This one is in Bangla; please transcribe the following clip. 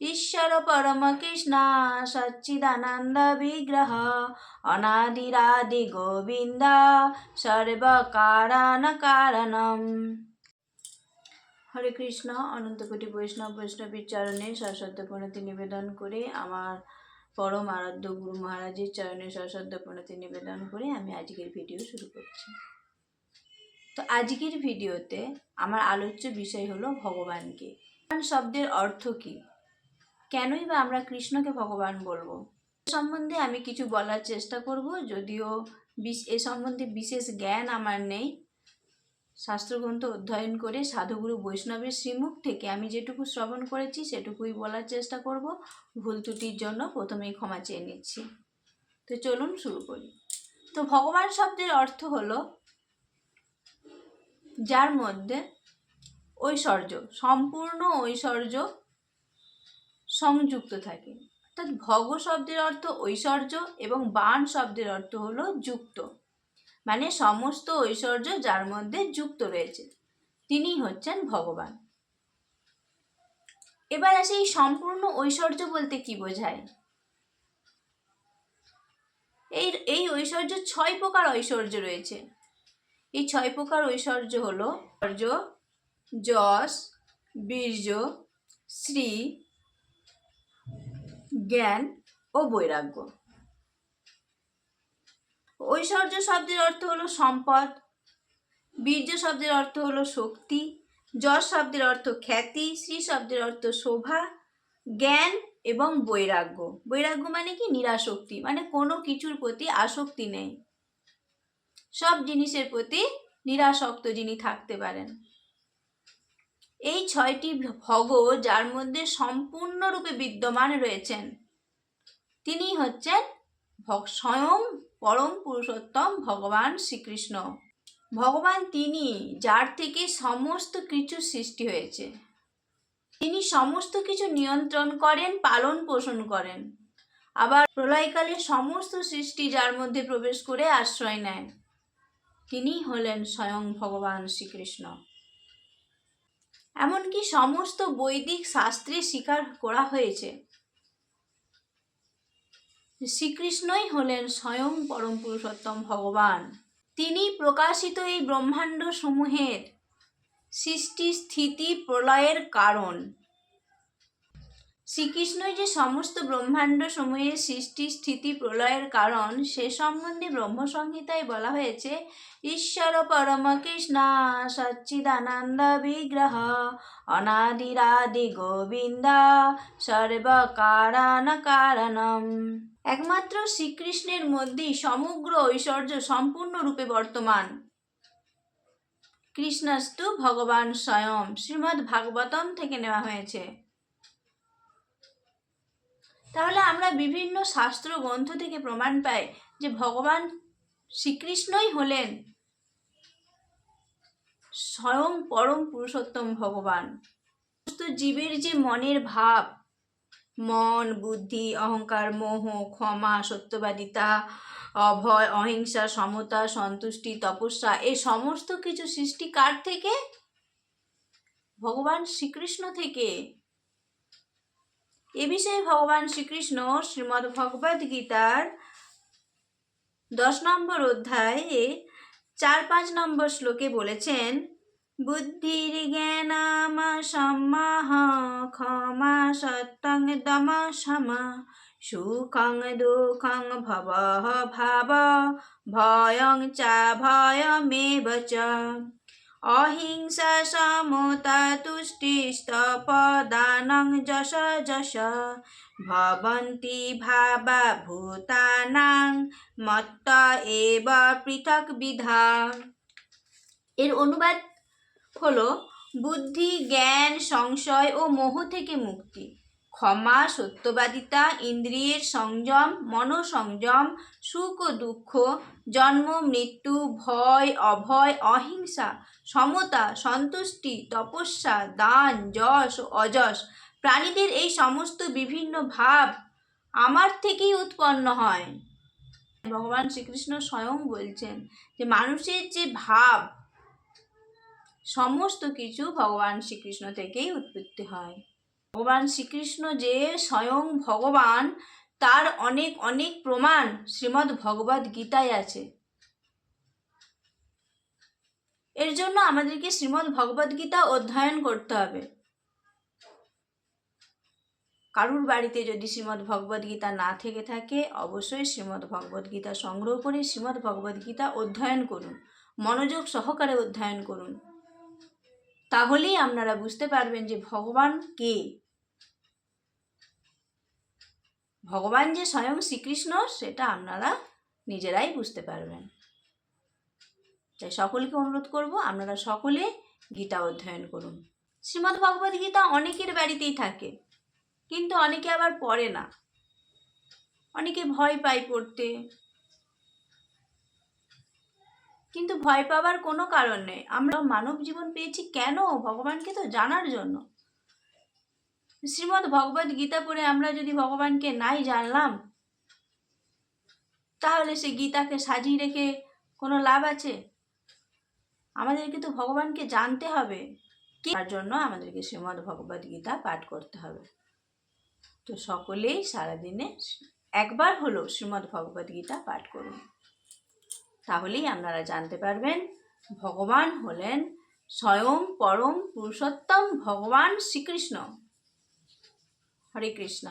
ঈশ্বর পরম কৃষ্ণ সচ্চিদানন্দ বিগ্রহ অনাদিরাদি গোবিন্দ সর্ব কারণ কারণম হরে কৃষ্ণ অনন্তকোটি বৈষ্ণব বৈষ্ণবীর চরণে সশ্রদ্ধ প্রণতি নিবেদন করে আমার পরম আরাধ্য গুরু মহারাজের চরণে সশ্রদ্ধ প্রণতি নিবেদন করে আমি আজকের ভিডিও শুরু করছি। তো আজকের ভিডিওতে আমার আলোচ্য বিষয় হলো ভগবানকে। ভগবান শব্দের অর্থ কী? কেনই বা আমরা কৃষ্ণকে ভগবান বলব? সম্বন্ধে আমি কিছু বলার চেষ্টা করব, যদিও এ সম্বন্ধে বিশেষ জ্ঞান আমার নেই। শাস্ত্রগ্রন্থ অধ্যয়ন করে সাধুগুরু বৈষ্ণবের শ্রীমুখ থেকে আমি যেটুকু শ্রবণ করেছি, সেটুকুই বলার চেষ্টা করব। ভুল ত্রুটির জন্য প্রথমেই ক্ষমা চেয়ে নিচ্ছি। তো চলুন শুরু করি। তো ভগবান শব্দের অর্থ হলো যার মধ্যে ঐশ্বর্য, সম্পূর্ণ ঐশ্বর্য সংযুক্ত থাকে। অর্থাৎ ভগ শব্দের অর্থ ঐশ্বর্য এবং বাণ শব্দের অর্থ হলো যুক্ত। মানে সমস্ত ঐশ্বর্য যার মধ্যে যুক্ত রয়েছে। তিনি হচ্ছেন ভগবান। এবার আসে এই সম্পূর্ণ ঐশ্বর্য বলতে কি বোঝায়? এই এই ঐশ্বর্য ছয় প্রকার ঐশ্বর্য রয়েছে। এই ছয় প্রকার ঐশ্বর্য হলো ঐশ্বর্য, যশ, বীর্য, শ্রী জ্ঞান ও বৈরাগ্য। ঐশ্বর্য শব্দের অর্থ হলো সম্পদ, বীর্য শব্দের অর্থ হলো শক্তি, যশ শব্দের অর্থ খ্যাতি শ্রী শব্দের অর্থ শোভা, জ্ঞান এবং বৈরাগ্য। বৈরাগ্য মানে কি? নিরাসক্তি মানে কোনো কিছুর প্রতি আসক্তি নেই। সব জিনিসের প্রতি নিরাসক্ত যিনি থাকতে পারেন। এই ছয়টি ভগ যার মধ্যে সম্পূর্ণরূপে বিদ্যমান রয়েছেন। তিনি হচ্ছেন স্বয়ং পরম পুরুষোত্তম ভগবান শ্রীকৃষ্ণ। ভগবান তিনি, যার থেকে সমস্ত কিছু সৃষ্টি হয়েছে। তিনি সমস্ত কিছু নিয়ন্ত্রণ করেন, পালন পোষণ করেন। আবার প্রলয়কালে সমস্ত সৃষ্টি যার মধ্যে প্রবেশ করে আশ্রয় নেয় তিনি হলেন স্বয়ং ভগবান শ্রীকৃষ্ণ। এমনকি সমস্ত বৈদিক শাস্ত্রে স্বীকার করা হয়েছে। শ্রীকৃষ্ণই হলেন স্বয়ং পরম পুরুষোত্তম ভগবান। তিনি প্রকাশিত এই ব্রহ্মাণ্ড সমূহের সৃষ্টি স্থিতি প্রলয়ের কারণ। শ্রীকৃষ্ণই যে সমস্ত ব্রহ্মাণ্ড সমূহের সৃষ্টি, স্থিতি, প্রলয়ের কারণ, সে সম্বন্ধে ব্রহ্মসংহিতায় বলা হয়েছে, ঈশ্বর পরম কৃষ্ণ সচ্চিদানন্দ বিগ্রহ, অনাদিরাদি গোবিন্দ সর্ব কারণ কারণম একমাত্র শ্রীকৃষ্ণের মধ্যেই সমগ্র ঐশ্বর্য সম্পূর্ণরূপে বর্তমান। কৃষ্ণস্তু ভগবান স্বয়ং শ্রীমদ্ ভাগবতম থেকে নেওয়া হয়েছে। তাহলে আমরা বিভিন্ন শাস্ত্র গ্রন্থ থেকে প্রমাণ পাই যে ভগবান শ্রীকৃষ্ণই হলেন স্বয়ং পরম পুরুষোত্তম ভগবান। সমস্ত জীবের যে মনের ভাব, মন, বুদ্ধি, অহংকার, মোহ, ক্ষমা, সত্যবাদিতা, অভয়, অহিংসা, সমতা, সন্তুষ্টি, তপস্যা, এই সমস্ত কিছু সৃষ্টি কার থেকে? ভগবান শ্রীকৃষ্ণ থেকে। এ বিষয়ে ভগবান শ্রীকৃষ্ণ শ্রীমদ্ ভগবদ গীতার দশ নম্বর অধ্যায়ে চার পাঁচ নম্বর শ্লোকে বলেছেন, বুদ্ধির জ্ঞানাম সম্মাহ ক্ষমা সত্যং দম সমা, সুখং দুঃখং ভব ভাব ভয়ং চা ভয়মেব চ। অহিংসা সমতা তুষ্টি তুষ্টিস্তপদানং যশ যশ ভবন্তি ভাবা ভূতানাং মত্ত এব পৃথক বিধা। এর অনুবাদ হলো বুদ্ধি, জ্ঞান, সংশয় ও মোহ থেকে মুক্তি। ক্ষমা, সত্যবাদিতা, ইন্দ্রিয়ের সংযম, মনোসংযম, সুখ ও দুঃখ, জন্ম, মৃত্যু, ভয়, অভয়, অহিংসা, সমতা, সন্তুষ্টি, তপস্যা, দান, যশ ও অযশ। প্রাণীদের এই সমস্ত বিভিন্ন ভাব আমার থেকেই উৎপন্ন হয়। ভগবান শ্রীকৃষ্ণ স্বয়ং বলছেন যে, মানুষের যে ভাব, সমস্ত কিছু ভগবান শ্রীকৃষ্ণ থেকেই উৎপত্তি হয়। ভগবান শ্রীকৃষ্ণ যে স্বয়ং ভগবান, তার অনেক অনেক প্রমাণ শ্রীমদ্ ভগবদ গীতায় আছে। এর জন্য আমাদেরকে শ্রীমদ্ ভগবদ গীতা অধ্যয়ন করতে হবে। কারুর বাড়িতে যদি শ্রীমদ্ ভগবদ গীতা না থেকে থাকে, অবশ্যই শ্রীমদ্ ভগবদ গীতা সংগ্রহ করে শ্রীমদ্ ভগবদ গীতা অধ্যয়ন করুন। মনোযোগ সহকারে অধ্যয়ন করুন। তাহলেই আপনারা বুঝতে পারবেন যে ভগবান কে। ভগবান যে স্বয়ং শ্রীকৃষ্ণ, সেটা আপনারা নিজেরাই বুঝতে পারবেন। তাই সকলকে অনুরোধ করব, আপনারা সকলে গীতা অধ্যয়ন করুন। শ্রীমদ্ ভগবদ গীতা অনেকের বাড়িতেই থাকে, কিন্তু অনেকে আবার পড়ে না। অনেকে ভয় পায় পড়তে। কিন্তু ভয় পাওয়ার কোনো কারণ নেই। আমরা মানব জীবন পেয়েছি কেন? ভগবানকে তো জানার জন্য। শ্রীমদ্ ভগবদ গীতা পড়ে আমরা যদি ভগবানকে নাই জানলাম, তাহলে সে গীতাকে সাজিয়ে রেখে কোনো লাভ আছে? আমাদেরকে তো ভগবানকে জানতে হবে। তার জন্য আমাদেরকে শ্রীমদ্ ভগবদ গীতা পাঠ করতে হবে। তো সকলেই সারাদিনে একবার হলো শ্রীমদ্ ভগবদ গীতা পাঠ করুন। তাহলেই আপনারা জানতে পারবেন ভগবান হলেন স্বয়ং পরম পুরুষোত্তম ভগবান শ্রীকৃষ্ণ। হরে কৃষ্ণ।